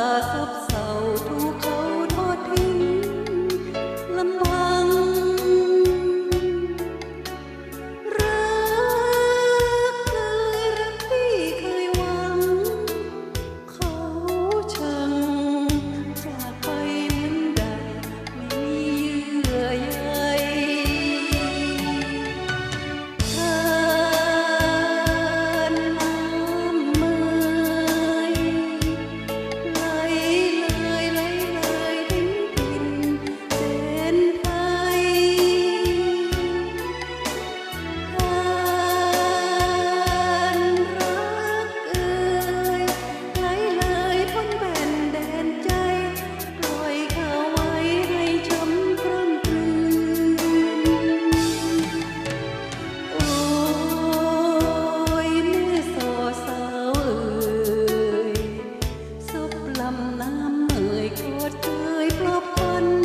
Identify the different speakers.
Speaker 1: sub น้ำเอ่ยกอดเคยปลอบคน